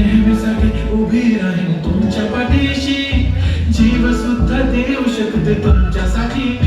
नेहमीसाठी उभी राहीन तुमच्या पाठीशी. जीव सुद्धा देऊ शकते तुमच्यासाठी.